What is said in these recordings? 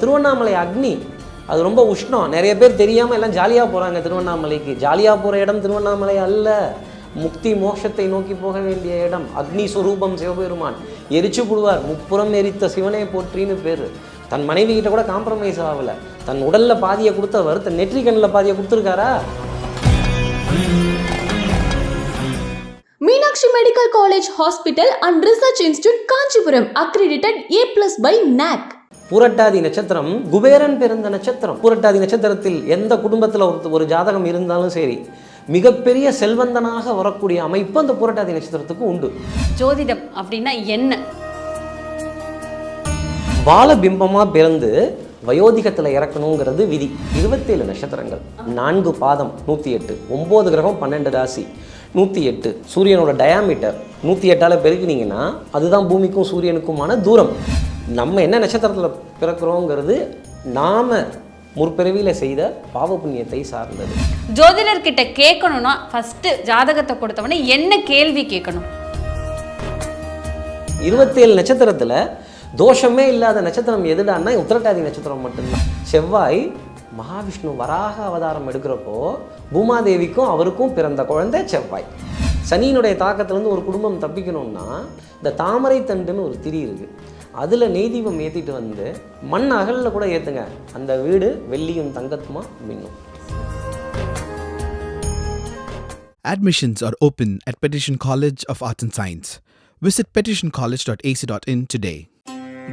திருவண்ணாமலை அக்னி அது ரொம்ப உஷ்ணம். நிறைய பேர் தெரியாமல் எல்லாம் ஜாலியாக போகிறாங்க திருவண்ணாமலைக்கு. ஜாலியாக போகிற இடம் திருவண்ணாமலை அல்ல. முக்தி மோட்சத்தை நோக்கி போக வேண்டிய இடம். அக்னி சுரூபம் சிவபெருமான். எரிச்சு விடுவார் முப்புறம் எரித்த சிவனே போற்றின்னு பேர். தன் மனைவி கிட்ட கூட காம்ப்ரமைஸ் ஆகலை. தன் உடலில் பாதியை கொடுத்தவர் தன் நெற்றி கண்ணில் பாதியை கொடுத்துருக்காரா? Meenakshi medical college hospital and research institute Kanchipuram. Accredited A plus by NAAC பூரட்டாதி நட்சத்திரம் குபேரன் பிறந்த நட்சத்திரம். பூரட்டாதி நட்சத்திரத்தில் எந்த குடும்பத்தில் ஒரு ஒரு ஜாதகம் இருந்தாலும் சரி மிகப்பெரிய செல்வந்தனாக வரக்கூடிய அமைப்பு அந்த பூரட்டாதி நட்சத்திரத்துக்கு உண்டு. ஜோதிடம் அப்படின்னா என்ன? பாலபிம்பமாக பிறந்து வயோதிகத்தில் இறக்கணுங்கிறது விதி. இருபத்தேழு நட்சத்திரங்கள் நான்கு பாதம் நூற்றி எட்டு ஒம்பது கிரகம் பன்னெண்டு ராசி நூற்றி எட்டு சூரியனோட டயாமீட்டர் நூற்றி எட்டால் பெருக்கினீங்கன்னா அதுதான் பூமிக்கும் சூரியனுக்குமான தூரம். நம்ம என்ன நட்சத்திரத்தில் பிறக்கிறோங்கிறது நாம முற்பிறவியில் செய்த பாவ புண்ணியத்தை சார்ந்தது. ஜோதிடர்கிட்ட கேட்கணும்னா ஃபர்ஸ்ட் ஜாதகத்தை கொடுத்தவொடனே என்ன கேள்வி கேட்கணும்? இருபத்தேழு நட்சத்திரத்தில் தோஷமே இல்லாத நட்சத்திரம் எதுடான்னா உத்திரட்டாதி நட்சத்திரம் மட்டும்தான். செவ்வாய் மகாவிஷ்ணு வராக அவதாரம் எடுக்கிறப்போ பூமாதேவிக்கும் அவருக்கும் பிறந்த குழந்தை செவ்வாய். சனியினுடைய தாக்கத்திலேருந்து ஒரு குடும்பம் தப்பிக்கணும்னா இந்த தாமரை தண்டுன்னு ஒரு திரி இருக்குது அதில் நெய்தீபம் ஏற்றிட்டு வந்து மண் அகலில் கூட ஏற்றுங்க அந்த வீடு வெள்ளியும் தங்கத்துமா மின்னும் Admissions are open at Petition College of Arts and Science. Visit petitioncollege.ac.in today.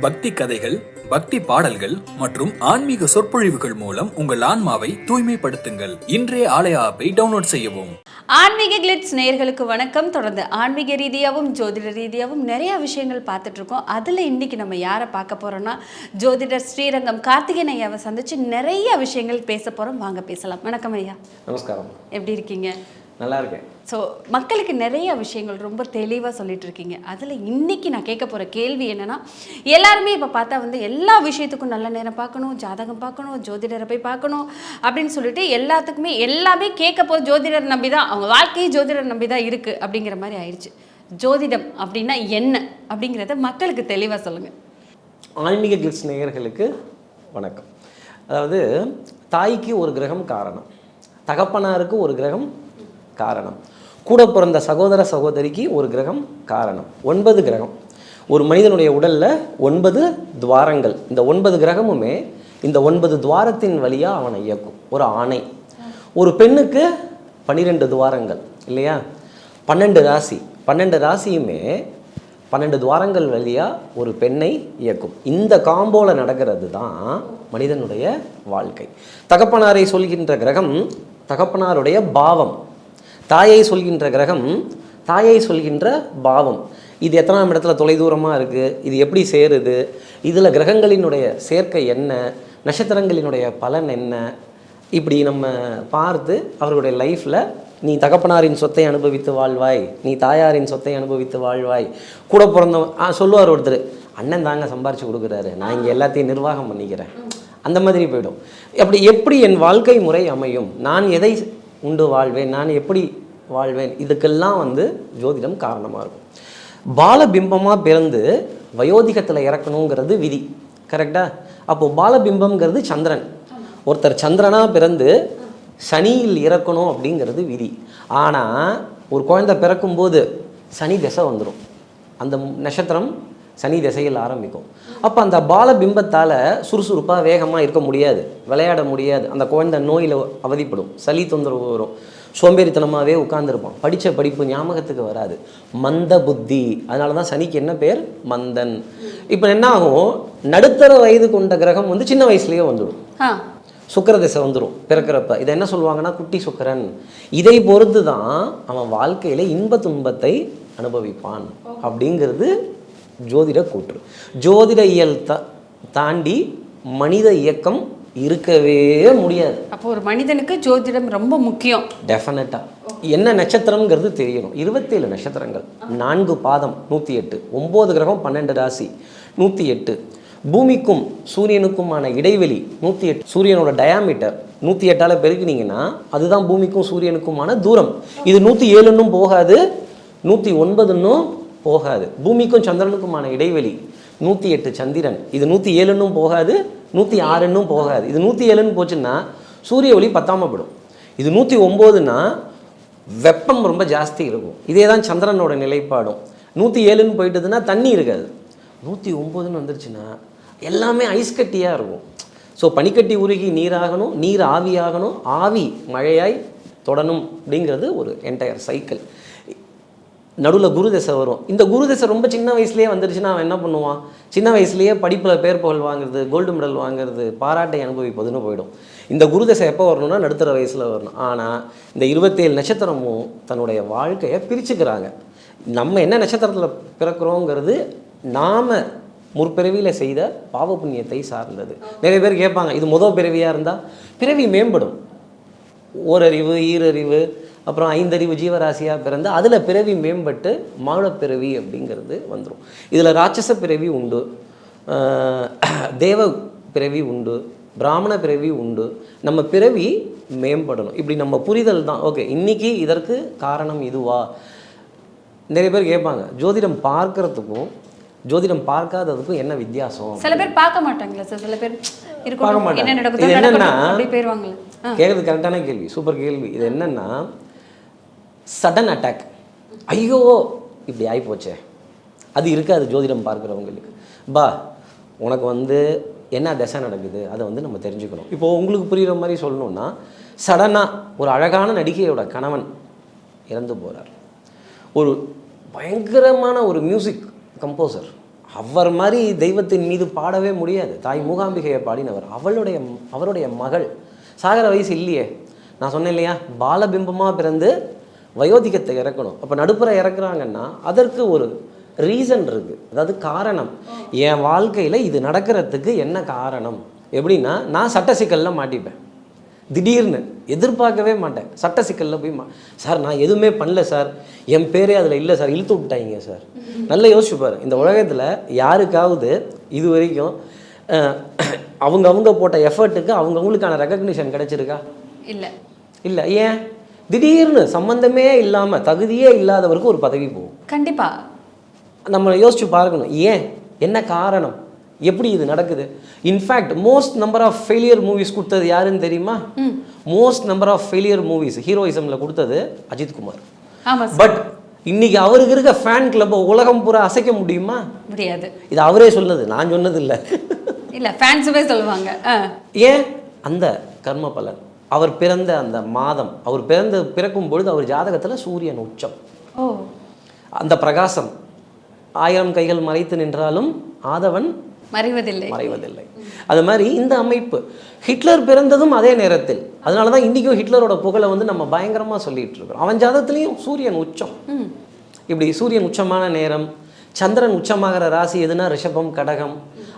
பக்தி கதைகள் பக்தி பாடல்கள் மற்றும் ஆன்மீக சொற்பொழிவுகள் மூலம் உங்கள் ஆன்மாவை தூய்மைப்படுத்துங்கள். இன்றைய ஆலய ஆப்பை டவுன்லோட் செய்யவும். ஆன்மீக கிளிட்ஸ் நேயர்களுக்கு வணக்கம். தொடர்ந்து ஆன்மீக ரீதியாகவும் ஜோதிட ரீதியாகவும் நிறைய விஷயங்கள் பார்த்துட்டு இருக்கோம். அதில் இன்னைக்கு நம்ம யாரை பார்க்க போறோம்னா ஜோதிடர் ஸ்ரீரங்கம் கார்த்திகேயன் ஐயாவை சந்திச்சு நிறைய விஷயங்கள் பேச போறோம். வாங்க பேசலாம். வணக்கம் ஐயா. நமஸ்காரம். எப்படி இருக்கீங்க? நல்லா இருக்கேன் ஸோ மக்களுக்கு நிறைய விஷயங்கள் ரொம்ப தெளிவாக சொல்லிட்டு இருக்கீங்க அதில் இன்னைக்கு நான் கேட்க போகிற கேள்வி என்னன்னா எல்லாருமே இப்போ பார்த்தா வந்து எல்லா விஷயத்துக்கும் நல்ல நேரம் பார்க்கணும் ஜாதகம் பார்க்கணும் ஜோதிடரை போய் பார்க்கணும் அப்படின்னு சொல்லிட்டு எல்லாத்துக்குமே எல்லாமே கேட்க போது ஜோதிடர் நம்பி தான் அவங்க வாழ்க்கையை ஜோதிடர் நம்பி தான் இருக்குது அப்படிங்கிற மாதிரி ஆயிடுச்சு ஜோதிடம் அப்படின்னா என்ன அப்படிங்கிறத மக்களுக்கு தெளிவாக சொல்லுங்கள் ஆன்மீக கிளிட்ஸ் நேயர்களுக்கு வணக்கம். அதாவது தாய்க்கு ஒரு கிரகம் காரணம். தகப்பனாருக்கு ஒரு கிரகம் காரணம். கூட பிறந்த சகோதர சகோதரிக்கு ஒரு கிரகம் காரணம். ஒன்பது கிரகம். ஒரு மனிதனுடைய உடலில் ஒன்பது துவாரங்கள். இந்த ஒன்பது கிரகமுமே இந்த ஒன்பது துவாரத்தின் வழியாக அவனை இயக்கும். ஒரு ஆணை. ஒரு பெண்ணுக்கு பன்னிரெண்டு துவாரங்கள். இல்லையா? பன்னெண்டு ராசி. பன்னெண்டு ராசியுமே பன்னெண்டு துவாரங்கள் வழியாக ஒரு பெண்ணை இயக்கும். இந்த காம்போவில் நடக்கிறது தான் மனிதனுடைய வாழ்க்கை. தகப்பனாரை சொல்கின்ற கிரகம் தகப்பனாருடைய பாவம். தாயை சொல்கின்ற கிரகம் தாயை சொல்கின்ற பாவம். இது எத்தனாம் இடத்துல தொலைதூரமாக இருக்குது இது எப்படி சேருது? இதில் கிரகங்களினுடைய சேர்க்கை என்ன? நட்சத்திரங்களினுடைய பலன் என்ன? இப்படி நம்ம பார்த்து அவர்களுடைய லைஃப்பில் நீ தகப்பனாரின் சொத்தை அனுபவித்து வாழ்வாய். நீ தாயாரின் சொத்தை அனுபவித்து வாழ்வாய். கூட பிறந்தவன் ஆ சொல்லுவார் ஒருத்தர் அண்ணன் தாங்க சம்பாரித்து கொடுக்குறாரு. நான் இங்கே எல்லாத்தையும் நிர்வாகம் பண்ணிக்கிறேன். அந்த மாதிரி போயிடும். அப்படி எப்படி என் வாழ்க்கை முறை அமையும்? நான் எதை உண்டு வாழ்வேன் நான் எப்படி வாழ்வேன்? இதுக்கெல்லாம் வந்து ஜோதிடம் காரணமாக இருக்கும். பாலபிம்பமாக பிறந்து வயோதிகத்தில் இறக்கணுங்கிறது விதி. கரெக்டாக அப்போது பாலபிம்பம்ங்கிறது சந்திரன். ஒருத்தர் சந்திரனாக பிறந்து சனியில் இறக்கணும் அப்படிங்கிறது விதி. ஆனால் ஒரு குழந்தை பிறக்கும்போது சனி திசை வந்துடும் அந்த நட்சத்திரம் சனி திசையில் ஆரம்பிக்கும். அப்போ அந்த பாலபிம்பத்தால் சுறுசுறுப்பாக வேகமாக இருக்க முடியாது. விளையாட முடியாது. அந்த குழந்தை நோயில் அவதிப்படும். சளி தொந்தரவு வரும். சோம்பேறித்தனமாகவே உட்காந்துருப்பான் படித்த படிப்பு ஞாபகத்துக்கு வராது. மந்த புத்தி. அதனால தான் சனிக்கு என்ன பேர்? மந்தன். இப்போ என்ன ஆகும் நடுத்தர வயது கொண்ட கிரகம் வந்து சின்ன வயசுலேயே வந்துடும். சுக்கிர திசை வந்துடும் பிறக்கிறப்ப. இதை என்ன சொல்லுவாங்கன்னா? குட்டி சுக்கிரன். இதை பொறுத்து தான் அவன் வாழ்க்கையில் இன்ப துன்பத்தை அனுபவிப்பான். அப்படிங்கிறது ஜோதிட கூற்று. ஜோதிட இயல் த தாண்டி மனித இயக்கம் இருக்கவே முடியாது. அப்போ ஒரு மனிதனுக்கு ஜோதிடம் ரொம்ப முக்கியம். டெஃபினட்டாக என்ன நட்சத்திரம்ங்கிறது தெரியணும். இருபத்தேழு நட்சத்திரங்கள். நான்கு பாதம் நூற்றி எட்டு ஒம்பது கிரகம் பன்னெண்டு ராசி நூற்றி எட்டு பூமிக்கும் சூரியனுக்குமான இடைவெளி நூற்றி எட்டு சூரியனோட டயாமீட்டர் நூற்றி எட்டால் பெருக்கினீங்கன்னா அதுதான் பூமிக்கும் சூரியனுக்குமான தூரம். இது நூற்றி ஏழுன்னும் போகாது நூற்றி ஒன்பதுன்னும் போகாது. பூமிக்கும் சந்திரனுக்குமான இடைவெளி நூற்றி எட்டு சந்திரன். இது நூற்றி ஏழுன்னும் போகாது நூற்றி ஆறுன்னும் போகாது. இது நூற்றி ஏழுன்னு போச்சுன்னா சூரிய ஒளி பத்தாமப்படும் போயிடும். இது நூற்றி ஒம்போதுன்னா வெப்பம் ரொம்ப ஜாஸ்தி இருக்கும். இதே தான் சந்திரனோட நிலைப்பாடும். நூற்றி ஏழுன்னு போயிட்டதுன்னா தண்ணி இருக்காது. நூற்றி ஒம்போதுன்னு வந்துருச்சுன்னா எல்லாமே ஐஸ் கட்டியாக இருக்கும். ஸோ பனிக்கட்டி உருகி நீராகணும் நீர் ஆவியாகணும் ஆவி மழையாய் தொடணும் அப்படிங்கிறது ஒரு என்டையர் சைக்கிள் நடுவில் குரு தசை வரும். இந்த குரு தசை ரொம்ப சின்ன வயசுலேயே வந்துருச்சுன்னா அவன் என்ன பண்ணுவான்? சின்ன வயசுலேயே படிப்பில் பேர் புகழ் வாங்குறது கோல்டு மெடல் வாங்குறது பாராட்டை அனுபவிப்பதுன்னு போயிடும். இந்த குரு தசை எப்போ வரணும்னா நடுத்தர வயசில் வரணும். ஆனால் இந்த இருபத்தேழு நட்சத்திரமும் தன்னுடைய வாழ்க்கையை பிரிச்சுக்கிறாங்க. நம்ம என்ன நட்சத்திரத்தில் பிறக்கிறோங்கிறது நாம் முற்பிறவியில் செய்த பாவ புண்ணியத்தை சார்ந்தது. நிறைய பேர் கேட்பாங்க இது முதல் பிறவியாக இருந்தால் பிறவி மேம்படும். ஓரறிவு ஈரறிவு அப்புறம் ஐந்தறிவு ஜீவராசியாக பிறந்து அதில் பிறவி மேம்பட்டு மானுடப் பிறவி அப்படிங்கிறது வந்துடும் இதில் ராட்சச பிறவி உண்டு. தேவ பிறவி உண்டு. பிராமண பிறவி உண்டு. நம்ம பிறவி மேம்படணும். இப்படி நம்ம புரிதல் தான். ஓகே இன்னைக்கு இதற்கு காரணம் இதுவா? நிறைய பேர் கேட்பாங்க ஜோதிடம் பார்க்கறதுக்கும் ஜோதிடம் பார்க்காததுக்கும் என்ன வித்தியாசம்? சில பேர் பார்க்க மாட்டாங்களா சார். சில பேர் பார்க்க மாட்டாங்க. என்னன்னா. கேட்கறது கரெக்டான கேள்வி சூப்பர் கேள்வி. இது என்னன்னா சடன் அட்டாக் ஐயோ இப்படி ஆகிப்போச்சே அது இருக்காது ஜோதிடம் பார்க்குறவங்களுக்கு. பா உனக்கு வந்து என்ன தசை நடக்குது? அதை வந்து நம்ம தெரிஞ்சுக்கணும். இப்போது உங்களுக்கு புரிகிற மாதிரி சொல்லணும்னா சடனாக ஒரு அழகான நடிகையோட கணவன் இறந்து போகிறார் ஒரு பயங்கரமான ஒரு மியூசிக் கம்போசர் அவர் மாதிரி தெய்வத்தின் மீது பாடவே முடியாது. தாய் மூகாம்பிகையை பாடினவர். அவளுடைய அவருடைய மகள். சாகர வயசு இல்லையே. நான் சொன்னேன் இல்லையா? பாலபிம்பமாக பிறந்து வயோதிகத்தை இறக்கணும். அப்போ நடுப்புற இறக்குறாங்கன்னா அதற்கு ஒரு ரீசன் இருக்குது அதாவது காரணம். என் வாழ்க்கையில் இது நடக்கிறதுக்கு என்ன காரணம்? எப்படின்னா நான் சட்ட சிக்கலில் மாட்டிப்பேன். திடீர்னு எதிர்பார்க்கவே மாட்டேன். சட்ட சிக்கலில் போய் மா சார் நான் எதுவுமே பண்ணல சார். என் பேரே அதில் இல்லை சார். இழுத்து விட்டாங்க சார். நல்லா யோசிச்சு பாரு. இந்த உலகத்தில் யாருக்காவது இது வரைக்கும் அவங்க அவங்க போட்ட எஃபர்ட்டுக்கு அவங்கவுங்களுக்கான ரெக்கக்னிஷன் கிடைச்சிருக்கா? இல்ல. இல்லை. ஏன்? திடீர்னு சம்மந்தமே இல்லாமல் தகுதியே இல்லாதவருக்கு ஒரு பதவி போகும். கண்டிப்பா. நம்ம யோசிச்சு பார்க்கணும் ஏன்? என்ன காரணம்? எப்படி இது நடக்குது? In fact most number of failure movies கொடுத்தது யாருன்னு தெரியுமா? Most number of failure movies ஹீரோயிசமில் கொடுத்தது அஜித் குமார். பட் இன்னைக்கு அவருக்கு இருக்க ஃபேன் கிளப்பை உலகம் பூரா அசைக்க முடியுமா? முடியாது. இது அவரே சொன்னது நான் சொன்னது இல்லை இல்ல ஃபேன்ஸுமே சொல்லுவாங்க. ஏன்? அந்த கர்ம பலன். அவர் பிறந்த அந்த மாதம் அவர் பிறந்த பிறக்கும் பொழுது அவர் ஜாதகத்தில் சூரியன் உச்சம். அந்த பிரகாசம் ஆயிரம் கைகள் மறைத்து நின்றாலும் ஆதவன் மறைவதில்லை. மறைவதில்லை. அது மாதிரி இந்த அமைப்பு ஹிட்லர் பிறந்ததும் அதே நேரத்தில். அதனால தான் இன்றைக்கும் ஹிட்லரோட புகழை வந்து நம்ம பயங்கரமாக சொல்லிட்டு இருக்கிறோம் அவன் ஜாதகத்துலேயும் சூரியன் உச்சம். இப்படி சூரியன் உச்சமான நேரம் சந்திரன் உச்சமாகிற ராசி எதுனா ரிஷபம் கடகம்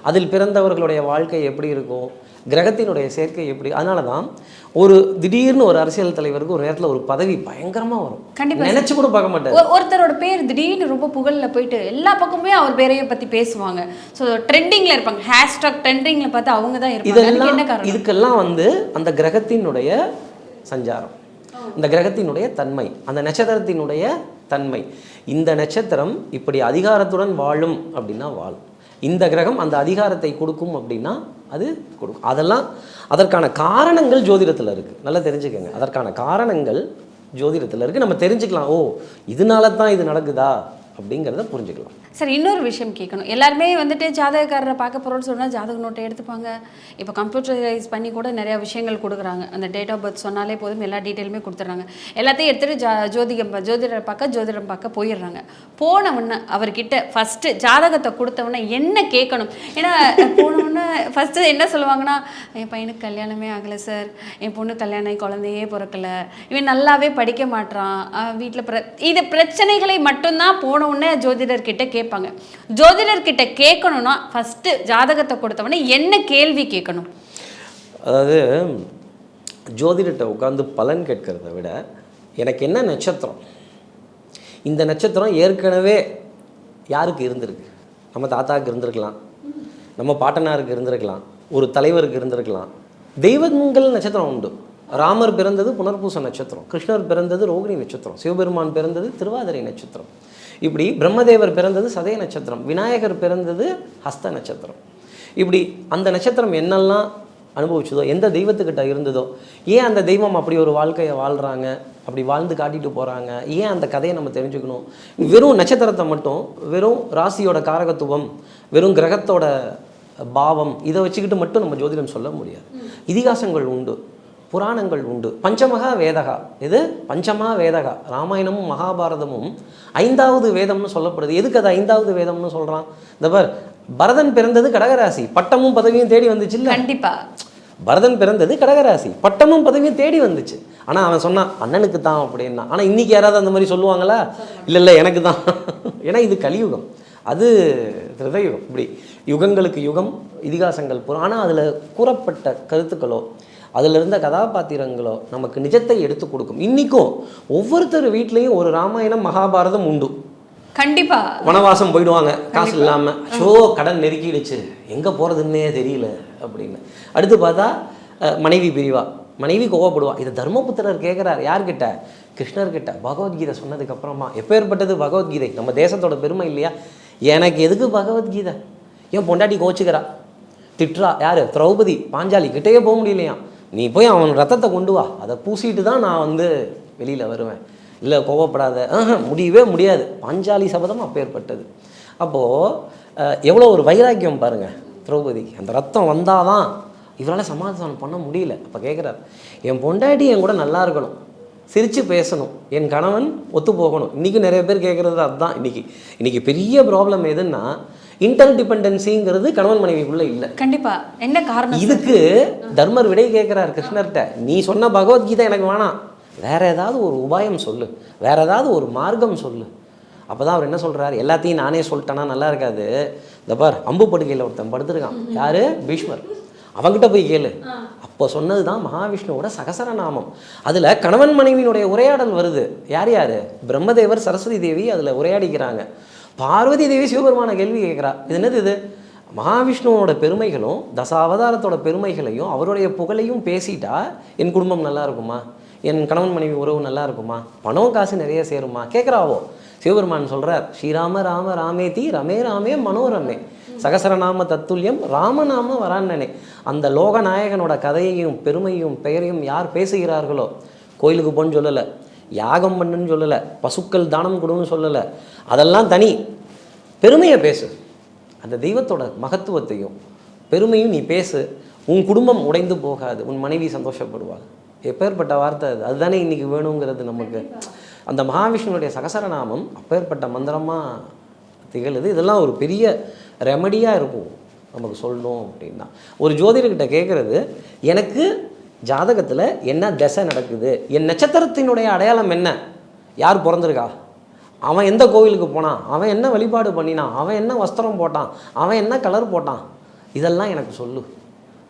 அதில் பிறந்தவர்களுடைய வாழ்க்கை எப்படி இருக்கும் கிரகத்தினுடைய சேர்க்கை எப்படி அதனால தான் ஒரு திடீர்னு ஒரு அரசியல் தலைவருக்கு ஒரு நேரத்தில் ஒரு பதவி பயங்கரமாக வரும். கண்டிப்பா. நினைச்சு கூட பார்க்க மாட்டார். ஒரு- ஒருத்தரோட பேர் திடீர்னு ரொம்ப புகழ்ல போயிட்டு எல்லா பக்கமுமே அவர் பேரையே பத்தி பேசுவாங்க. ஸோ ட்ரெண்டிங்ல இருப்பாங்க. ஹேஷ்டாக் ட்ரெண்டிங்ல பார்த்து அவங்க தான் இருப்பாங்க. என்ன காரணம்? இதுக்கெல்லாம் வந்து அந்த கிரகத்தினுடைய சஞ்சாரம். இந்த கிரகத்தினுடைய தன்மை அந்த நட்சத்திரத்தினுடைய தன்மை. இந்த நட்சத்திரம் இப்படி அதிகாரத்துடன் வாழும் அப்படின்னா வாழும் இந்த கிரகம் அந்த அதிகாரத்தை கொடுக்கும் அப்படின்னா அது கொடுக்கும். அதெல்லாம் அதற்கான காரணங்கள் ஜோதிடத்தில் இருக்குது நல்லா தெரிஞ்சுக்கோங்க. அதற்கான காரணங்கள் ஜோதிடத்தில் இருக்குது நம்ம தெரிஞ்சுக்கலாம். ஓ இதனால தான் இது நடக்குதா? அப்படிங்கிறத புரிஞ்சுக்கலாம். சார் இன்னொரு விஷயம் கேட்கணும். எல்லாருமே வந்துட்டு ஜாதகக்காரரை பார்க்க போகிறோன்னு சொன்னால் ஜாதக நோட்டை எடுத்துப்பாங்க. இப்போ கம்ப்யூட்டரைஸ் பண்ணி கூட நிறையா விஷயங்கள் கொடுக்குறாங்க. அந்த டேட் ஆஃப் பர்த் சொன்னாலே போதும் எல்லா டீட்டெயிலுமே கொடுத்துட்றாங்க. எல்லாத்தையும் எடுத்துகிட்டு ஜா ஜோதிகம் ஜோதிடரை பார்க்க ஜோதிடம் பார்க்க போயிடுறாங்க. போன அவர்கிட்ட ஃபஸ்ட்டு ஜாதகத்தை கொடுத்தவுடனே என்ன கேட்கணும்? ஏன்னா போன ஃபஸ்ட்டு என்ன சொல்லுவாங்கன்னா என் பையனுக்கு கல்யாணமே ஆகலை சார் என் பொண்ணு கல்யாணம் குழந்தையே பிறக்கல. இவன் நல்லாவே படிக்க மாட்றான். வீட்டில் பிர இது பிரச்சனைகளை மட்டும்தான் போன உடனே ஜோதிடர்கிட்ட கேட்பாங்க. ஜோதிடர்கிட்ட கேட்கணும்னா ஃபஸ்ட்டு ஜாதகத்தை கொடுத்தவொடனே என்ன கேள்வி கேட்கணும்? அதாவது ஜோதிடத்தை உட்காந்து பலன் கேட்கறத விட எனக்கு என்ன நட்சத்திரம்? இந்த நட்சத்திரம் ஏற்கனவே யாருக்கு இருந்திருக்கு? நம்ம தாத்தாவுக்கு இருந்திருக்கலாம். நம்ம பாட்டனாருக்கு இருந்திருக்கலாம். ஒரு தலைவருக்கு இருந்திருக்கலாம். தெய்வங்கள் நட்சத்திரம் உண்டு. ராமர் பிறந்தது புனர்பூச நட்சத்திரம். கிருஷ்ணர் பிறந்தது ரோகிணி நட்சத்திரம். சிவபெருமான் பிறந்தது திருவாதிரை நட்சத்திரம். இப்படி பிரம்மதேவர் பிறந்தது சதய நட்சத்திரம் விநாயகர் பிறந்தது ஹஸ்த நட்சத்திரம். இப்படி அந்த நட்சத்திரம் என்னெல்லாம் அனுபவிச்சதோ எந்த தெய்வத்துக்கிட்ட இருந்ததோ ஏன் அந்த தெய்வம் அப்படி ஒரு வாழ்க்கையை வாழ்கிறாங்க அப்படி வாழ்ந்து காட்டிட்டு போகிறாங்க ஏன் அந்த கதையை நம்ம தெரிஞ்சுக்கணும்? வெறும் நட்சத்திரத்தை மட்டும் வெறும் ராசியோட காரகத்துவம் வெறும் கிரகத்தோட பாவம் இதை வச்சுக்கிட்டு மட்டும் நம்ம ஜோதிடம் சொல்ல முடியாது. இதிகாசங்கள் உண்டு. புராணங்கள் உண்டு. பஞ்சமகா வேதகா. இது பஞ்சமா வேதகா. ராமாயணமும் மகாபாரதமும் ஐந்தாவது வேதம்னு சொல்லப்படுது. எதுக்கு அது ஐந்தாவது வேதம்னு சொல்கிறான் இந்த பார் பரதன் பிறந்தது கடகராசி. பட்டமும் பதவியும் தேடி வந்துச்சு இல்ல? கண்டிப்பா. பரதன் பிறந்தது கடகராசி. பட்டமும் பதவியும் தேடி வந்துச்சு. ஆனால் அவன் சொன்னான் அண்ணனுக்கு தான் அப்படின்னா. ஆனால் இன்னைக்கு யாராவது அந்த மாதிரி சொல்லுவாங்களா? இல்லை இல்லை எனக்கு தான். ஏன்னா இது கலியுகம். அது திருதயுகம். இப்படி யுகங்களுக்கு யுகம் இதிகாசங்கள் புறம் ஆனால் அதில் கூறப்பட்ட கருத்துக்களோ அதில் இருந்த கதாபாத்திரங்களோ நமக்கு நிஜத்தை எடுத்து கொடுக்கும். இன்றைக்கும் ஒவ்வொருத்தர் வீட்லேயும் ஒரு ராமாயணம் மகாபாரதம் உண்டு. கண்டிப்பா. வனவாசம் போயிடுவாங்க. காசு இல்லாமல் ஷோ கடன் நெருக்கிடுச்சு. எங்கே போகிறதுன்னே தெரியல அப்படின்னு. அடுத்து பார்த்தா மனைவி பிரிவா. மனைவி கோவப்படுவா. இதை தர்மபுத்திரர் கேட்குறாரு யார்கிட்ட? கிருஷ்ணர்கிட்ட. பகவத்கீதை சொன்னதுக்கு அப்புறமா. எப்பேற்பட்டது பகவத்கீதை? நம்ம தேசத்தோட பெருமை இல்லையா? எனக்கு எதுக்கு பகவத்கீதை? ஏன் பொண்டாட்டி கோச்சுக்கிறா. திட்டுறா. யார்? திரௌபதி. பாஞ்சாலி. கிட்டேயே போக முடியலையா நீ போய் அவன் ரத்தத்தை கொண்டு வா. அதை பூசிட்டு தான் நான் வந்து வெளியில் வருவேன். இல்லை கோவப்படாத. முடியவே முடியாது. பாஞ்சாலி சபதம் அப்பேற்பட்டது அப்போது எவ்வளோ ஒரு வைராக்கியம் பாருங்கள் திரௌபதி அந்த ரத்தம் வந்தாதான் இவரால் சமாதானம் பண்ண முடியல. அப்போ கேட்குறாரு என் பொண்டாட்டி என் கூட நல்லா இருக்கணும். சிரித்து பேசணும். என் கணவன் ஒத்து போகணும். இன்றைக்கி நிறைய பேர் கேட்குறது அதுதான். இன்றைக்கி இன்றைக்கி பெரிய ப்ராப்ளம் எதுன்னா இன்டர் டிபெண்டன்சிங்கிறது கணவன் மனைவிக்குள்ளே இல்லை. கண்டிப்பா. என்ன காரணம் இதுக்கு தர்மர் விடை கேட்குறார் கிருஷ்ணர்கிட்ட. நீ சொன்ன பகவத்கீதை எனக்கு வேணாம். வேற ஏதாவது ஒரு உபாயம் சொல்லு. வேற ஏதாவது ஒரு மார்க்கம் சொல்லு. அப்போ தான் அவர் என்ன சொல்றாரு? எல்லாத்தையும் நானே சொல்லிட்டேன்னா நல்லா இருக்காது. இந்த பார் அம்பு படுக்கையில் ஒருத்தன் படுத்திருக்கான். யாரு? பீஷ்மர். அவங்கிட்ட போய் கேளு. அப்போ சொன்னது தான் மகாவிஷ்ணுவோட சகசரநாமம் அதில் கணவன் மனைவியினுடைய உரையாடல் வருது. யார் யார்? பிரம்மதேவர் சரஸ்வதி தேவி அதில் உரையாடிக்கிறாங்க. பார்வதி தேவி சிவபெருமான கேள்வி கேட்குறா. இது என்னது இது? மகாவிஷ்ணுவோட பெருமைகளும் தசாவதாரத்தோட பெருமைகளையும் அவருடைய புகழையும் பேசிட்டா என் குடும்பம் நல்லா இருக்குமா? என் கணவன் மனைவி உறவு நல்லா இருக்குமா? பணம் காசு நிறைய சேருமா? கேட்குறாவோ? சிவபெருமான் சொல்கிறார் ஸ்ரீராம ராம ராமேதி ரமே ராமே மனோரமே சகசரநாம தத்துல்யம் ராமநாம வராண்ணனே அந்த லோகநாயகனோட கதையையும் பெருமையும் பெயரையும் யார் பேசுகிறார்களோ? கோயிலுக்கு போன்னு சொல்லலை. யாகம் பண்ணுன்னு சொல்லலை பசுக்கள் தானம் கொடுன்னு சொல்லலை. அதெல்லாம் தனி. பெருமையை பேசு. அந்த தெய்வத்தோட மகத்துவத்தையும் பெருமையும் நீ பேசு. உன் குடும்பம் உடைந்து போகாது. உன் மனைவி சந்தோஷப்படுவாள். எப்பேற்பட்ட வார்த்தை அது. அதுதானே இன்றைக்கி வேணுங்கிறது நமக்கு. அந்த மகாவிஷ்ணுனுடைய சகசரநாமம் அப்பேற்பட்ட மந்திரமாக திகழுது. இதெல்லாம் ஒரு பெரிய ரெமடியாக இருக்கும். நமக்கு சொல்லணும் அப்படின்னா. ஒரு ஜோதிடர்கிட்ட கேட்குறது எனக்கு ஜாதகத்தில் என்ன திசை நடக்குது? என் நட்சத்திரத்தினுடைய அடையாளம் என்ன? யார் பிறந்திருக்கா? அவன் எந்த கோவிலுக்கு போனான்? அவன் என்ன வழிபாடு பண்ணினான்? அவன் என்ன வஸ்திரம் போட்டான்? அவன் என்ன கலர் போட்டான்? இதெல்லாம் எனக்கு சொல்லு.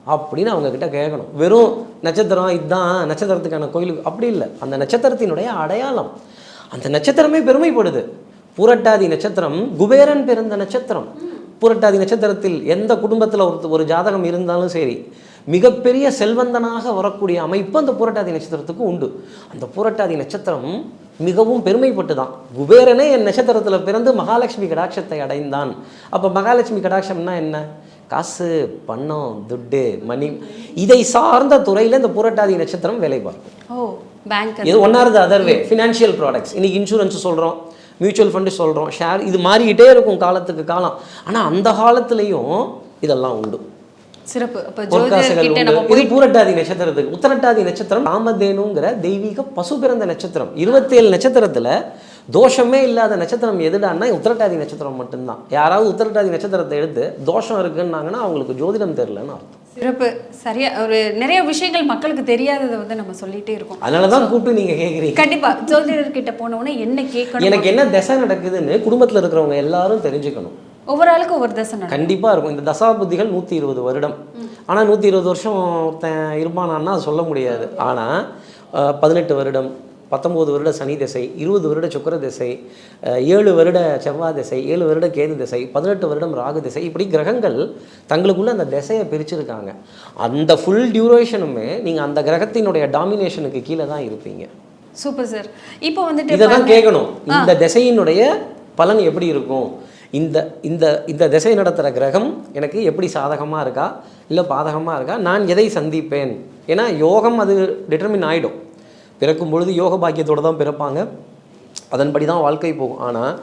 அப்படின்னு அவங்கக்கிட்ட கேட்கணும். வெறும் நட்சத்திரம் இதுதான் நட்சத்திரத்துக்கான கோயிலுக்கு அப்படி இல்லை. அந்த நட்சத்திரத்தினுடைய அடையாளம். அந்த நட்சத்திரமே பெருமைப்படுது. பூரட்டாதி நட்சத்திரம் குபேரன் பிறந்த நட்சத்திரம். பூரட்டாதி நட்சத்திரத்தில் எந்த குடும்பத்தில் ஒரு ஒரு ஜாதகம் இருந்தாலும் சரி மிகப்பெரிய செல்வந்தனாக வரக்கூடிய அமைப்பு அந்த பூரட்டாதி நட்சத்திரத்துக்கு உண்டு. அந்த பூரட்டாதி நட்சத்திரம் மிகவும் பெருமைப்பட்டு தான் குபேரனே என் நட்சத்திரத்தில் பிறந்து மகாலட்சுமி கடாட்சத்தை அடைந்தான். அப்போ மகாலட்சுமி கடாட்சம்னா என்ன? காசு பணம் துட்டு மணி. இதை சார்ந்த துறையில் இந்த பூரட்டாதி நட்சத்திரம் வேலை பார்க்கும். ஓ பேங்க் இது one or the other way financial products இன்னைக்கு இன்சூரன்ஸ் சொல்கிறோம் மியூச்சுவல் ஃபண்டு சொல்கிறோம் ஷேர் இது மாறிக்கிட்டே இருக்கும் காலத்துக்கு காலம். ஆனால் அந்த காலத்துலேயும் இதெல்லாம் உண்டு. சிறப்பு. அப்ப இது பூரட்டாதி நட்சத்திரத்துக்கு. உத்தரட்டாதி நட்சத்திரம் ராமதேனுங்கிற தெய்வீக பசு பிறந்த நட்சத்திரம். இருபத்தேழு நட்சத்திரத்துல தோஷமே இல்லாத நட்சத்திரம் எதுடான்னா உத்தரட்டாதி நட்சத்திரம் மட்டும்தான். யாராவது உத்தரட்டாதி நட்சத்திரத்தை எடுத்து தோஷம் இருக்குன்னாங்கன்னா அவங்களுக்கு ஜோதிடம் தெரிலன்னு அர்த்தம். சிறப்பு. சரியா ஒரு நிறைய விஷயங்கள் மக்களுக்கு தெரியாததை வந்து நம்ம சொல்லிட்டே இருக்கோம். அதனால தான் கூப்பிட்டு நீங்க கேட்குறீங்க கண்டிப்பா. ஜோதிடர் கிட்ட போன உடனே என்ன கேட்கணும் எனக்கு என்ன தசை நடக்குதுன்னு குடும்பத்துல இருக்கிறவங்க எல்லாரும் தெரிஞ்சுக்கணும். ஒவ்வொரு ஆளுக்கும் ஒவ்வொரு தசை நடக்கும். கண்டிப்பா இருக்கும். இந்த தசா புத்திகள் நூற்றி இருபது வருடம். ஆனா நூற்றி இருபது வருஷம் ஒருத்தன் இருப்பானான்னா சொல்ல முடியாது. ஆனா அஹ், பதினெட்டு வருடம் பத்தொம்போது வருட சனி திசை இருபது வருட சுக்கிர திசை ஏழு வருட செவ்வாய் திசை ஏழு வருட கேது திசை பதினெட்டு வருடம் ராகு திசை இப்படி கிரகங்கள் தங்களுக்குள்ள அந்த திசையை பிரிச்சிருக்காங்க. அந்த ஃபுல் டியூரேஷனுமே நீங்க அந்த கிரகத்தினுடைய டாமினேஷனுக்கு கீழே தான் இருப்பீங்க. சூப்பர் சார் இப்போ வந்துட்டு இதை தான் கேட்கணும் இந்த திசையினுடைய பலன் எப்படி இருக்கும்? இந்த இந்த இந்த திசை நடத்துகிற கிரகம் எனக்கு எப்படி சாதகமாக இருக்கா? இல்லை பாதகமாக இருக்கா? நான் எதை சந்திப்பேன்? ஏன்னா யோகம் அது டிட்டர்மின் ஆகிடும் பிறக்கும் பொழுது யோக பாக்கியத்தோடு தான் பிறப்பாங்க. அதன்படி தான் வாழ்க்கை போகும். ஆனால்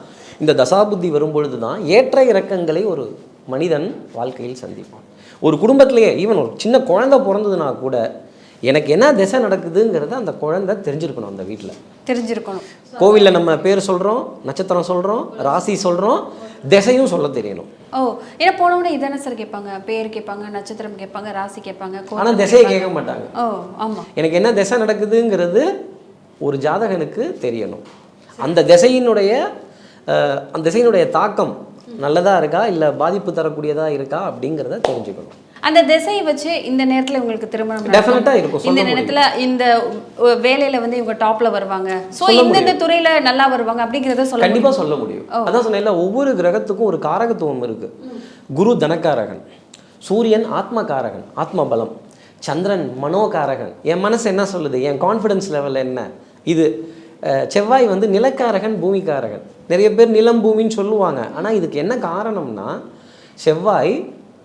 இந்த தசாபுத்தி வரும்பொழுது தான் ஏற்ற இறக்கங்களை ஒரு மனிதன் வாழ்க்கையில் சந்திப்பான். ஒரு குடும்பத்திலேயே ஈவன் ஒரு சின்ன குழந்தை பிறந்ததுனா கூட எனக்கு என்ன திசை நடக்குதுங்கிறத அந்த குழந்தை தெரிஞ்சிருக்கணும் அந்த வீட்டில் தெரிஞ்சிருக்கணும். கோவிலில் நம்ம பேர் சொல்கிறோம் நட்சத்திரம் சொல்கிறோம் ராசி சொல்கிறோம் திசையும் சொல்ல தெரியணும். ஓ ஏன்னா போனவுடனே இதானே சார் கேட்பாங்க பேர் கேட்பாங்க நட்சத்திரம் கேட்பாங்க ராசி கேட்பாங்க ஆனால் திசையை கேட்க மாட்டாங்க. ஓ ஆமா. எனக்கு என்ன திசை நடக்குதுங்கிறது ஒரு ஜாதகனுக்கு தெரியணும். அந்த திசையினுடைய அந்த திசையினுடைய தாக்கம் நல்லதாக இருக்கா இல்லை பாதிப்பு தரக்கூடியதாக இருக்கா அப்படிங்கிறத தெரிஞ்சுக்கணும். அந்த திசையை வச்சு இந்த நேரத்துல உங்களுக்கு திருமணம் இருக்கும், இந்த. நேரத்துல இந்த வேலையில வந்து இவங்க டாப்ல வருவாங்க. சோ சொல்ல இந்தந்த துறையில நல்லா வருவாங்க அப்படிங்கறத சொல்ல கண்டிப்பா சொல்ல முடியும். அதான் சொன்னேன்ல ஒவ்வொரு கிரகத்துக்கும் ஒரு காரகத்துவம் இருக்கு. குரு தனக்காரகன் சூரியன் ஆத்மகாரகன் ஆத்ம பலம் சந்திரன் மனோகாரகன். என் மனசு என்ன சொல்லுது? என் கான்ஃபிடன்ஸ் லெவல் என்ன? இது செவ்வாய் வந்து நிலக்காரகன் பூமிக்காரகன். நிறைய பேர் நிலம் பூமின்னு சொல்லுவாங்க. ஆனா இதுக்கு என்ன காரணம்னா செவ்வாய்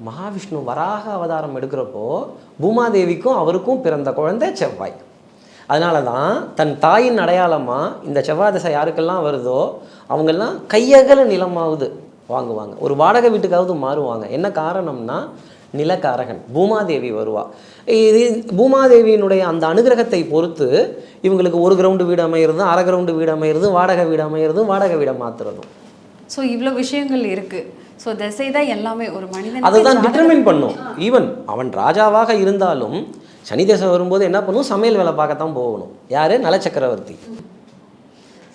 மகாவிஷ்ணு வராக அவதாரம் எடுக்கிறப்போ பூமாதேவிக்கும் அவருக்கும் பிறந்த குழந்தை செவ்வாய். அதனால தான் தன் தாயின் அடையாளமாக இந்த செவ்வாய் திசை யாருக்கெல்லாம் வருதோ அவங்கெல்லாம் கையகல நிலமாவது வாங்குவாங்க. ஒரு வாடகை வீட்டுக்காவது மாறுவாங்க. என்ன காரணம்னா நிலக்காரகன் பூமாதேவி வருவா. இது பூமாதேவியினுடைய அந்த அனுகிரகத்தை பொறுத்து இவங்களுக்கு ஒரு கிரவுண்டு வீடு அமையிறது அரை கிரவுண்டு வீடு அமையிறது வாடகை வீடு அமையிறது வாடகை வீடை மாற்றுறதும் ஸோ இவ்வளோ விஷயங்கள் இருக்குது சோ திசை தான் எல்லாமே ஒரு மனிதன் அதுதான் டிட்டர்மின் பண்ணும். ஈவன் அவன் ராஜாவாக இருந்தாலும் சனி தசை வரும்போது என்ன பண்ணும்? சமையல் வேலை பார்க்கத்தான் போகணும். யாரு? நலச்சக்கரவர்த்தி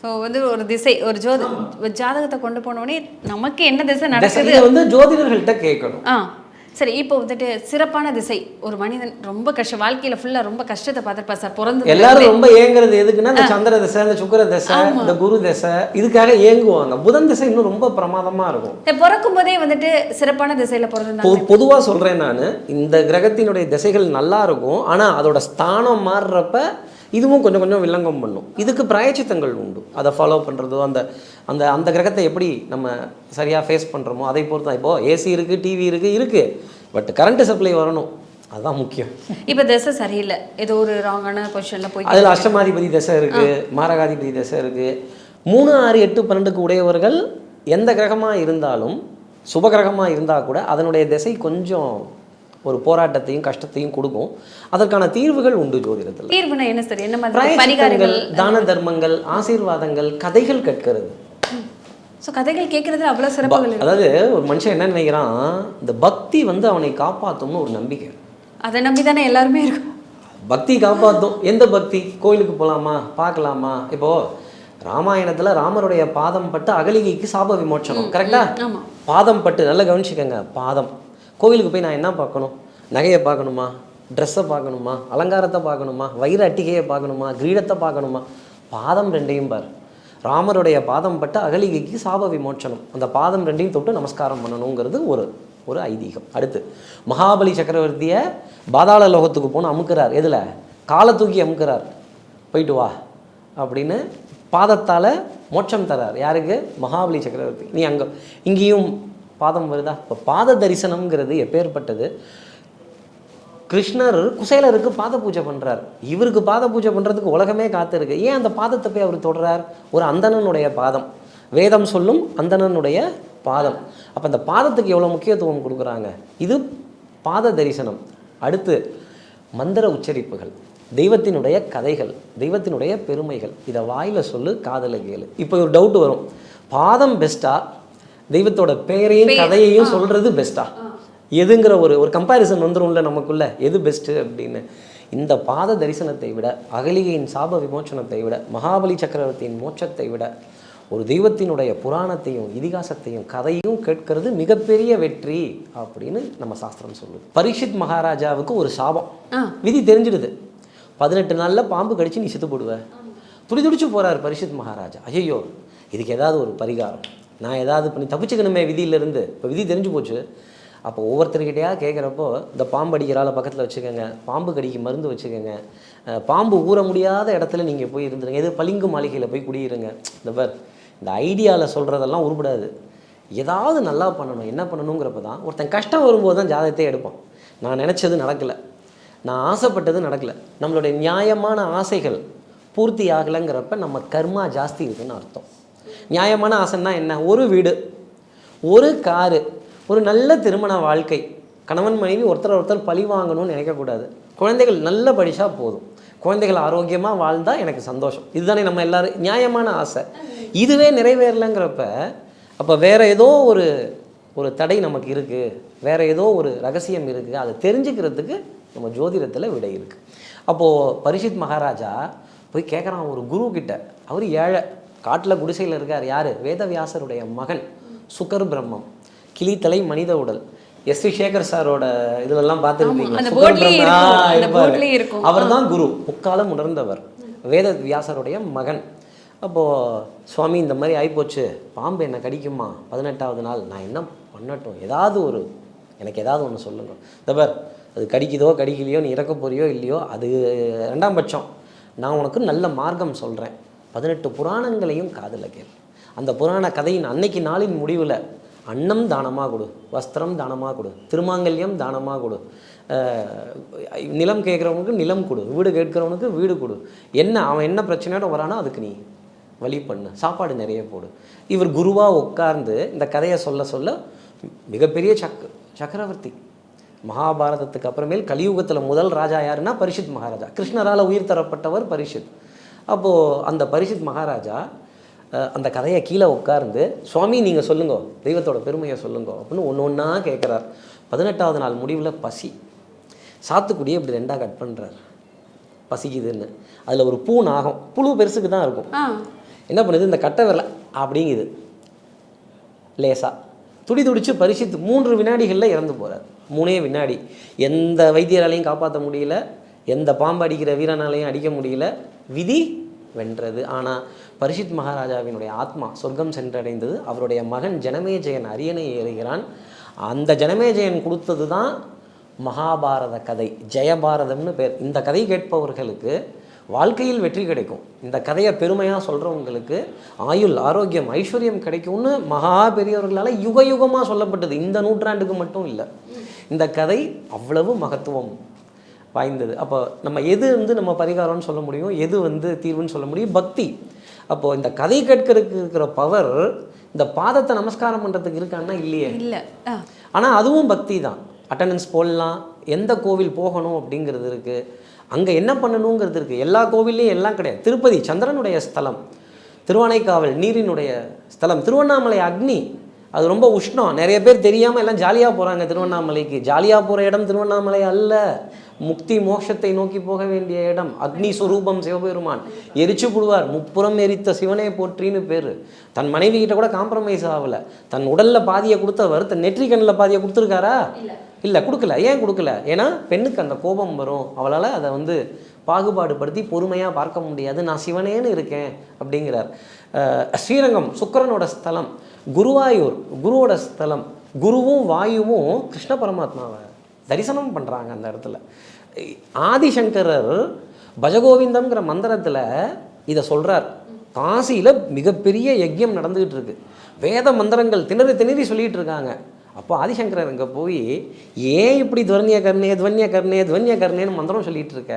ஸோ வந்து ஒரு திசை ஒரு ஜோதி ஜாதகத்தை கொண்டு போனோடனே நமக்கு என்ன திசை நடக்குது? வந்து ஜோதிடர்கள்ட்ட கேட்கணும். ஆ. சரி இப்போ வந்துட்டு சிறப்பான திசை. ஒரு மனிதன் ரொம்ப கஷ்ட வாழ்க்கையில ஃபுல்லா ரொம்ப கஷ்டத்தை பார்த்துருப்பா சார் பிறந்து எல்லாரும் ரொம்ப ஏங்குறது எதுக்குன்னா இந்த சந்திர தசை இந்த சுக்கிர தசை இந்த குரு தசை இதுக்காக ஏங்குவாங்க. புதன் தசை இன்னும் ரொம்ப பிரமாதமா இருக்கும். பிறக்கும் போதே வந்துட்டு சிறப்பான திசையில பிறந்திருந்தாங்க பொ பொதுவா சொல்றேன் நான் இந்த கிரகத்தினுடைய திசைகள் நல்லா இருக்கும் ஆனா அதோட ஸ்தானம் மாறுறப்ப இதுவும் கொஞ்சம் கொஞ்சம் வில்லங்கம் பண்ணும். இதுக்கு பிராயச்சித்தங்கள் உண்டு. அதை ஃபாலோ பண்ணுறதோ அந்த அந்த அந்த கிரகத்தை எப்படி நம்ம சரியாக ஃபேஸ் பண்ணுறோமோ அதை பொறுத்து தான். இப்போது ஏசி இருக்குது டிவி இருக்குது இருக்குது பட் கரண்ட் சப்ளை வரணும். அதுதான் முக்கியம். இப்போ திசை சரியில்லை. ஏதோ ஒரு ராங்கான பொசிஷன்ல போய் அதில் அஷ்டமாதிபதி தசை இருக்குது மாரகாதிபதி தசை இருக்குது மூணு ஆறு எட்டு பன்னெண்டுக்கு உடையவர்கள் எந்த கிரகமாக இருந்தாலும் சுப கிரகமாக இருந்தால் கூட அதனுடைய திசை கொஞ்சம் ஒரு போராட்டத்தையும் கஷ்டத்தையும் கொடுக்கும். அதற்கான தீர்வுகள் உண்டு ஜோதிடத்தில். தீர்வுனா என்ன சார்? என்ன மாதிரி பிராயச்சித்தங்கள் பரிகாரங்கள் தான தர்மங்கள் ஆசீர்வாதங்கள் கதைகள் கேட்கறது. ஸோ கதைகள் கேட்கறதுல அவ்வளவு சிறப்புகள் இருக்கு. அதாவது ஒரு மனுஷன் என்ன நினைக்கிறான்? இந்த பக்தி வந்து அவனை காப்பாற்றும்னு ஒரு நம்பிக்கை. அதை நம்பி தானே எல்லாருமே இருக்கும் பக்தி காப்பாற்றும் எந்த பக்தி? கோயிலுக்கு போகலாமா பார்க்கலாமா? இப்போ ராமாயணத்துல ராமருடைய பாதம் பட்டு அகலிகைக்கு சாப விமோச்சனம். கரெக்டா. பாதம் பட்டு நல்லா கவனிச்சுக்கோங்க. பாதம். கோவிலுக்கு போய் நான் என்ன பார்க்கணும்? நகையை பார்க்கணுமா? ட்ரெஸ்ஸை பார்க்கணுமா? அலங்காரத்தை பார்க்கணுமா? வைர அட்டிகையை பார்க்கணுமா? கிரீடத்தை பார்க்கணுமா? பாதம் ரெண்டையும் பார். ராமருடைய பாதம் பட்ட அகலிகைக்கு சாப விமோச்சனம். அந்த பாதம் ரெண்டையும் தொட்டு நமஸ்காரம் பண்ணணுங்கிறது ஒரு ஒரு ஐதீகம். அடுத்து மகாபலி சக்கரவர்த்தியை பாதாள லோகத்துக்கு போன அமுக்கிறார். எதில்? காலை தூக்கி அமுக்கிறார். போயிட்டு வா. அப்படின்னு பாதத்தால் மோட்சம் தரார். யாருக்கு? மகாபலி சக்கரவர்த்தி. நீ அங்கே இங்கேயும் பாதம் வருதா? இப்போ பாத தரிசனம்ங்கிறது எப்பேற்பட்டது? கிருஷ்ணர் குசேலருக்கு பாத பூஜை பண்ணுறார் இவருக்கு பாத பூஜை பண்ணுறதுக்கு உலகமே காத்திருக்கு. ஏன் அந்த பாதத்தை போய் அவர் தொடுறார்? ஒரு அந்தணனுடைய பாதம். வேதம் சொல்லும் அந்தணனுடைய பாதம். அப்போ அந்த பாதத்துக்கு எவ்வளோ முக்கியத்துவம் கொடுக்குறாங்க? இது பாத தரிசனம். அடுத்து மந்திர உச்சரிப்புகள். தெய்வத்தினுடைய கதைகள் தெய்வத்தினுடைய பெருமைகள். இதை வாயில் சொல்லு காதல கேளு. இப்போ ஒரு டவுட் வரும். பாதம் பெஸ்ட்டாக தெய்வத்தோட பெயரையும் கதையையும் சொல்றது பெஸ்ட்டா எதுங்கிற ஒரு ஒரு கம்பேரிசன் வந்துரும்ல நமக்குள்ள? எது பெஸ்ட்டு அப்படின்னு. இந்த பாத தரிசனத்தை விட அகலிகையின் சாப விமோச்சனத்தை விட மகாபலி சக்கரவர்த்தியின் மோட்சத்தை விட ஒரு தெய்வத்தினுடைய புராணத்தையும் இதிகாசத்தையும் கதையும் கேட்கறது மிகப்பெரிய வெற்றி அப்படின்னு நம்ம சாஸ்திரம் சொல்லுது. பரீட்சித் மகாராஜாவுக்கு ஒரு சாபம். விதி தெரிஞ்சிடுது. பதினெட்டு நாள்ல பாம்பு கடிச்சு நீ செத்து போடுவ. துடி துடிச்சு போறார் பரிஷித் மகாராஜா. ஐயோ இதுக்கு ஏதாவது ஒரு பரிகாரம். நான் ஏதாவது பண்ணி தப்பிச்சுக்கணுமே விதியிலேருந்து. இப்போ விதி தெரிஞ்சு போச்சு. அப்போ ஒவ்வொருத்தர்கிட்டயா கேட்குறப்போ இந்த பாம்பு அடிக்கிறால பக்கத்தில் வச்சுக்கோங்க. பாம்பு கடிக்கு மருந்து வச்சுக்கோங்க. பாம்பு ஊற முடியாத இடத்துல நீங்கள் போய் இருந்துருங்க. எது பளிங்கு மாளிகையில் போய் குடியிருங்க. இந்த பார் இந்த ஐடியாவில் சொல்கிறதெல்லாம் உருப்படாது. ஏதாவது நல்லா பண்ணணும். என்ன பண்ணணுங்கிறப்ப தான் ஒருத்தன் கஷ்டம் வரும்போது தான் ஜாதகத்தை எடுப்பான். நான் நினச்சது நடக்கலை. நான் ஆசைப்பட்டது நடக்கலை. நம்மளுடைய நியாயமான ஆசைகள் பூர்த்தி ஆகலைங்கிறப்ப நம்ம கர்மா ஜாஸ்தி இருக்குதுன்னு அர்த்தம். நியாயமான ஆசைன்னா என்ன? ஒரு வீடு ஒரு காரு ஒரு நல்ல திருமண வாழ்க்கை. கணவன் மனைவி ஒருத்தர் ஒருத்தர் பழி வாங்கணும்னு நினைக்கக்கூடாது. குழந்தைகள் நல்ல படிச்சா போதும். குழந்தைகள் ஆரோக்கியமாக வாழ்ந்தால் எனக்கு சந்தோஷம். இதுதானே நம்ம எல்லாரும் நியாயமான ஆசை. இதுவே நிறைவேறலைங்கிறப்ப அப்போ வேற ஏதோ ஒரு ஒரு தடை நமக்கு இருக்குது வேறு ஏதோ ஒரு ரகசியம் இருக்குது அதை தெரிஞ்சுக்கிறதுக்கு நம்ம ஜோதிடத்தில் விடை இருக்குது அப்போது பரிஷித் மகாராஜா போய் கேட்குறான் ஒரு குரு கிட்ட அவர் ஏழை. காட்டில் குடிசையில் இருக்கார் யார்? வேதவியாசருடைய மகன் சுகர் பிரம்மம் கிளித்தலை மனித உடல். எஸ் வி சேகர் சாரோட இதுலெல்லாம் பார்த்துருப்பீங்க இருக்கும். அவர்தான் குரு. முக்காலம் உணர்ந்தவர். வேத வியாசருடைய மகன். அப்போது சுவாமி இந்த மாதிரி ஆயிப்போச்சு. பாம்பு என்னை கடிக்குமா? பதினெட்டாவது நாள். நான் என்ன பண்ணட்டும்? ஏதாவது ஒரு எனக்கு ஏதாவது ஒன்று சொல்லுங்க. தபர் அது கடிக்குதோ கடிக்கலையோ நீ இறக்க போறியோ இல்லையோ அது ரெண்டாம் பட்சம். நான் உனக்கு நல்ல மார்க்கம் சொல்கிறேன் பதினெட்டு புராணங்களையும் காதில் கேள். அந்த புராண கதையின் அன்னைக்கு நாளின் முடிவில் அன்னம் தானமாக கொடு வஸ்திரம் தானமாக கொடு திருமாங்கல்யம் தானமாக கொடு நிலம் கேட்குறவனுக்கு நிலம் கொடு வீடு கேட்குறவனுக்கு வீடு கொடு. என்ன அவன் என்ன பிரச்சனையோட வரானோ அதுக்கு நீ வழி பண்ணு சாப்பாடு நிறைய போடு. இவர் குருவாக உட்கார்ந்து இந்த கதையை சொல்ல சொல்ல மிகப்பெரிய சக் சக்கரவர்த்தி. மகாபாரதத்துக்கு அப்புறமேல் கலியுகத்தில் முதல் ராஜா யாருன்னா பரிஷித் மகாராஜா. கிருஷ்ணரால் உயிர் தரப்பட்டவர் பரிஷித். அப்போது அந்த பரிஷித் மகாராஜா அந்த கதையை கீழே உட்கார்ந்து சுவாமி நீங்கள் சொல்லுங்க தெய்வத்தோட பெருமையை சொல்லுங்க அப்படின்னு ஒன்று ஒன்றா கேட்குறார். பதினெட்டாவது நாள் முடிவில் பசி. சாத்துக்குடியை இப்படி ரெண்டாக கட் பண்ணுறார் பசிக்குதுன்னு. அதில் ஒரு பூ நாகம் புழு பெருசுக்கு தான் இருக்கும். என்ன பண்ணுது? இந்த கட்டை விரல அப்படிங்குது. லேசா. துடி துடிச்சு பரிசித்து மூன்று வினாடிகளில் இறந்து போகிறார் மூணே வினாடி. எந்த வைத்தியராலையும் காப்பாற்ற முடியல. எந்த பாம்பு அடிக்கிற வீரனாலையும் அடிக்க முடியல. விதி வென்றது. ஆனால் பரிஷித் மகாராஜாவினுடைய ஆத்மா சொர்க்கம் சென்றடைந்தது. அவருடைய மகன் ஜனமேஜயன் அரியணை ஏறுகிறான். அந்த ஜனமேஜயன் கொடுத்தது தான் மகாபாரத கதை ஜெயபாரதம்னு பேர். இந்த கதை கேட்பவர்களுக்கு வாழ்க்கையில் வெற்றி கிடைக்கும். இந்த கதையை பெருமையாக சொல்கிறவங்களுக்கு ஆயுள் ஆரோக்கியம் ஐஸ்வர்யம் கிடைக்கும்னு மகா பெரியவர்களால் யுக யுகமாக சொல்லப்பட்டது. இந்த நூற்றாண்டுக்கு மட்டும் இல்லை. இந்த கதை அவ்வளவு மகத்துவம் வாய்ந்தது. அப்போ நம்ம எது வந்து நம்ம பரிகாரம்னு சொல்ல முடியும்? எது வந்து தீர்வுன்னு சொல்ல முடியும்? பக்தி. அப்போது இந்த கதை கேட்கறதுக்கு இருக்கிற பவர் இந்த பாதத்தை நமஸ்காரம் பண்ணுறதுக்கு இருக்கான்னா இல்லையே? இல்லை. ஆனால் அதுவும் பக்தி தான். அட்டண்டன்ஸ் போடலாம். எந்த கோவில் போகணும் அப்படிங்கிறது இருக்குது அங்கே என்ன பண்ணணுங்கிறது இருக்குது எல்லா கோவில்லையும் எல்லாம் கிடையாது. திருப்பதி சந்திரனுடைய ஸ்தலம் திருவானைக்காவல் நீரினுடைய ஸ்தலம் திருவண்ணாமலை அக்னி. அது ரொம்ப உஷ்ணம். நிறைய பேர் தெரியாமல் எல்லாம் ஜாலியாக போகிறாங்க திருவண்ணாமலைக்கு. ஜாலியாக போகிற இடம் திருவண்ணாமலை அல்ல. முக்தி மோட்சத்தை நோக்கி போக வேண்டிய இடம் அக்னி சுரூபம் சிவபெருமான். எரிச்சு புடுவார். முப்புறம் எரித்த சிவனே போற்றின்னு பேர். தன் மனைவி கிட்ட கூட காம்ப்ரமைஸ் ஆகலை தன் உடல்ல பாதியை கொடுத்தவர் தன் நெற்றி கண்ணில் பாதியை கொடுத்துருக்காரா? இல்லை. கொடுக்கல. ஏன் கொடுக்கல? ஏன்னா பெண்ணுக்கு அந்த கோபம் வரும். அவளால் அதை வந்து பாகுபாடுபடுத்தி பொறுமையாக பார்க்க முடியாது. நான் சிவனேன்னு இருக்கேன் அப்படிங்கிறார். ஸ்ரீரங்கம் சுக்கிரனோட ஸ்தலம் குருவாயூர் குருவோட ஸ்தலம் குருவும் வாயுவும் கிருஷ்ண பரமாத்மாவை. தரிசனம் பண்ணுறாங்க அந்த இடத்துல. ஆதிசங்கரர் பஜகோவிந்தம்ங்கிற மந்திரத்தில் இதை சொல்கிறார் காசியில் மிகப்பெரிய யஜ்யம் நடந்துக்கிட்டு இருக்கு. வேத மந்திரங்கள் திணறி திணறி சொல்லிகிட்டு இருக்காங்க. அப்போ ஆதிசங்கரர் அங்கே போய் ஏன் இப்படி துவன்ய கர்ணே துவன்ய கர்ணே துவன்ய கர்ணேன்னு மந்திரம் சொல்லிகிட்டு இருக்க?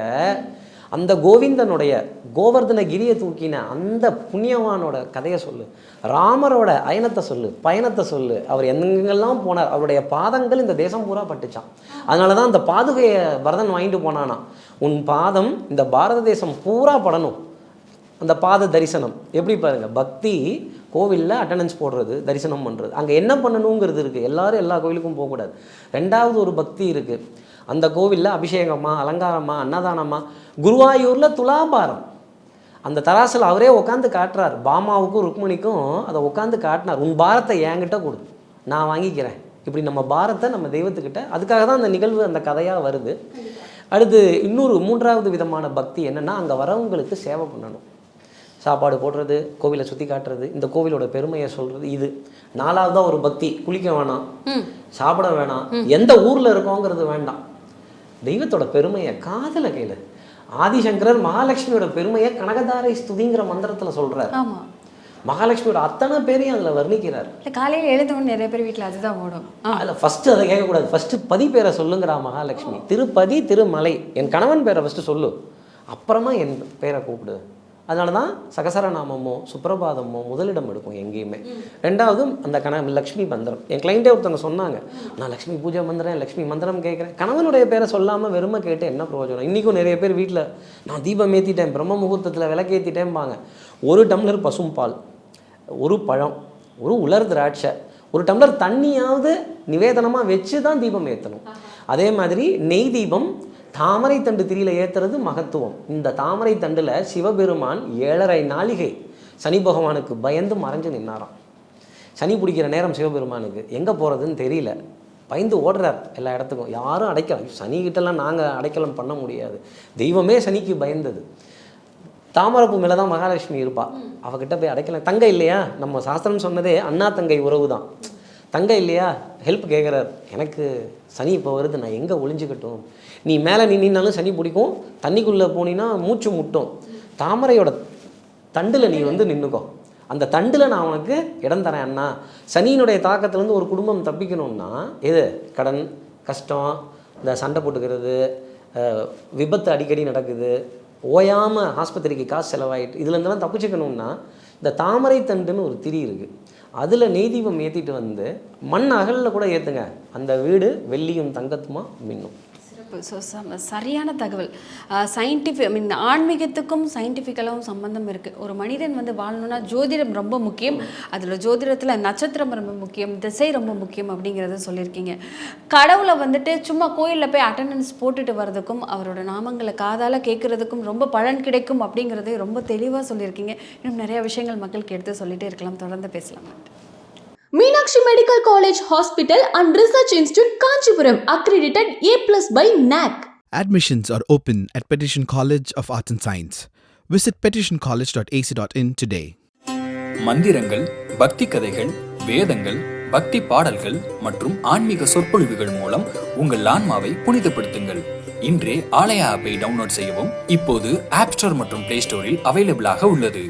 அந்த கோவிந்தனுடைய கோவர்தன கிரியை தூக்கின அந்த புண்ணியவானோட கதையை சொல்லு. ராமரோட அயனத்தை சொல்லு பயணத்தை சொல்லு. அவர் எங்கெங்கெல்லாம் போனார் அவருடைய பாதங்கள் இந்த தேசம் பூரா பட்டுச்சான் அதனால தான் அந்த பாதுகையை பரதன் வாங்கிட்டு போனானா. உன் பாதம் இந்த பாரத தேசம் பூரா படணும். அந்த பாத தரிசனம். எப்படி பாருங்க? பக்தி கோவிலில் அட்டண்டன்ஸ் போடுறது தரிசனம் பண்ணுறது அங்கே என்ன பண்ணணுங்கிறது இருக்குது எல்லாரும் எல்லா கோவிலுக்கும் போகக்கூடாது. ரெண்டாவது ஒரு பக்தி இருக்குது அந்த கோவிலில் அபிஷேகமா அலங்காரமா அன்னதானமா குருவாயூரில் துலாபாரம். அந்த தராசில் அவரே உட்காந்து காட்டுறார். பாமாவுக்கும் ருக்மணிக்கும் அதை உட்காந்து காட்டினார். உன் பாரத்தை என்கிட்ட கொடு. நான் வாங்கிக்கிறேன். இப்படி நம்ம பாரத்தை நம்ம தெய்வத்துக்கிட்ட அதுக்காக தான் அந்த நிகழ்வு அந்த கதையாக வருது. அடுத்து இன்னொரு மூன்றாவது விதமான பக்தி என்னென்னா அங்கே வரவங்களுக்கு சேவை பண்ணணும். சாப்பாடு போடுறது கோவிலை சுற்றி காட்டுறது இந்த கோவிலோட பெருமையை சொல்கிறது இது. நாலாவதாக ஒரு பக்தி குளிக்க வேணாம் சாப்பிட வேணாம் எந்த ஊரில் இருக்கோங்கிறது வேண்டாம். தெய்வத்தோட பெருமையை காதல கையில் ஆதிசங்கரர் மகாலட்சுமியோட பெருமையை கனகதாரை ஸ்துதிங்கிற மந்திரத்தில் சொல்கிறார் மகாலட்சுமியோட அத்தனை பேரையும் அதில் வர்ணிக்கிறார். இல்லை காலையில் எழுந்தவொன்னு நிறைய பேர் வீட்டில் அதுதான் ஓடும். அதில் ஃபஸ்ட்டு அதை கேட்கக்கூடாது. ஃபஸ்ட்டு பதி பேரை சொல்லுங்கடா மகாலட்சுமி. திருப்பதி திருமலை. என் கணவன் பேரை ஃபஸ்ட்டு சொல்லு. அப்புறமா என் பேரை கூப்பிடு. அதனால தான் சகசரநாமமோ சுப்பிரபாதமோ முதலிடம் எடுக்கும் எங்கேயுமே. ரெண்டாவது அந்த கண லக்ஷ்மி மந்திரம். என் கிளைண்ட்டே ஒருத்தவங்க சொன்னாங்க நான் லக்ஷ்மி பூஜை மந்திரம் லக்ஷ்மி மந்திரம் கேட்குறேன். கணவனுடைய பேரை சொல்லாமல் வெறுமை கேட்டு என்ன பிரயோஜனம்? இன்றைக்கும் நிறைய பேர் வீட்டில் நான் தீபம் ஏற்றிட்டேன் பிரம்ம முகூர்த்தத்தில் விளக்கேற்றிட்டேன்பாங்க ஒரு டம்ளர் பசும்பால் ஒரு பழம் ஒரு உலர் திராட்சை ஒரு டம்ளர் தண்ணியாவது நிவேதனமாக வச்சு தான் தீபம் ஏற்றணும் அதே மாதிரி நெய் தீபம் தாமரை தண்டு திரியில ஏற்றுறது மகத்துவம். இந்த தாமரை தண்டில் சிவபெருமான் ஏழரை நாளிகை சனி பகவானுக்கு பயந்து மறைஞ்சு நின்னாராம். சனி பிடிக்கிற நேரம் சிவபெருமானுக்கு எங்கே போகிறதுன்னு தெரியல. பயந்து ஓடுறார் எல்லா இடத்துக்கும். யாரும் அடைக்கலாம் சனிக்கிட்டலாம் நாங்கள் அடைக்கலம் பண்ண முடியாது. தெய்வமே சனிக்கு பயந்தது. தாமரப்பூ மேலே தான் மகாலட்சுமி இருப்பாள் அவகிட்ட போய் அடைக்கலாம். தங்க இல்லையா? நம்ம சாஸ்திரம் சொன்னதே அண்ணா தங்கை உறவு தான் தங்க இல்லையா? ஹெல்ப் கேட்குறார் எனக்கு சனி இப்போ வருது நான் எங்கே ஒளிஞ்சுக்கட்டும்? நீ மேலே நின்னாலும் சனி பிடிக்கும். தண்ணிக்குள்ளே போனீன்னா மூச்சு முட்டும். தாமரையோட தண்டில் நீ வந்து நின்றுக்கோ அந்த தண்டில் நான் உனக்கு இடம் தரேன் அண்ணா. சனியினுடைய தாக்கத்துலேருந்து ஒரு குடும்பம் தப்பிக்கணும்னா எது? கடன் கஷ்டம் இந்த சண்டை போட்டுக்கிறது விபத்து அடிக்கடி நடக்குது. ஓயாமல் ஆஸ்பத்திரிக்கு காசு செலவாயிட்டு இதுலேருந்துலாம் தப்பிச்சுக்கணும்னா இந்த தாமரை தண்டுன்னு ஒரு திரி இருக்குது அதில் நெய் தீபம் ஏற்றிட்டு வந்து மண் அகலில் கூட ஏற்றுங்க அந்த வீடு வெள்ளியும் தங்கத்துமா மின்னும். சிறப்பு ஸோ சரியான தகவல். சயின்டிஃபிக் ஐ மீன் ஆன்மீகத்துக்கும் சயின்டிஃபிக்கலாகவும் சம்பந்தம் இருக்குது ஒரு மனிதன் வந்து வாழணும்னா ஜோதிடம் ரொம்ப முக்கியம். அதில் ஜோதிடத்தில் நட்சத்திரம் ரொம்ப முக்கியம் திசை ரொம்ப முக்கியம் அப்படிங்கிறத சொல்லியிருக்கீங்க. கடவுளை வந்துட்டு சும்மா கோயிலில் போய் அட்டண்டன்ஸ் போட்டுட்டு வர்றதுக்கும் அவரோட நாமங்களை காதால் கேட்குறதுக்கும் ரொம்ப பலன் கிடைக்கும் அப்படிங்கிறதையும் ரொம்ப தெளிவாக சொல்லியிருக்கீங்க. இன்னும் நிறைய விஷயங்கள் மக்களுக்கு எடுத்து சொல்லிகிட்டே இருக்கலாம். தொடர்ந்து பேசலாம். Meenakshi Medical College Hospital and Research Institute Kanchipuram accredited A plus by NAC. Admissions are open at Petition College of Arts and Science. Visit petitioncollege.ac.in today. மந்திரங்கள் பக்தி கதைகள் வேதங்கள் பக்தி பாடல்கள் மற்றும் ஆன்மீக சொற்பொழிவுகள் மூலம் உங்கள் ஆன்மாவை புனிதப்படுத்துங்கள் இன்றே ஆலயா ஆப்பை டவுன்லோட் செய்யவும் இப்போது ஆப் ஸ்டோர் மற்றும் பிளே ஸ்டோரில் அவைலபிளாக உள்ளது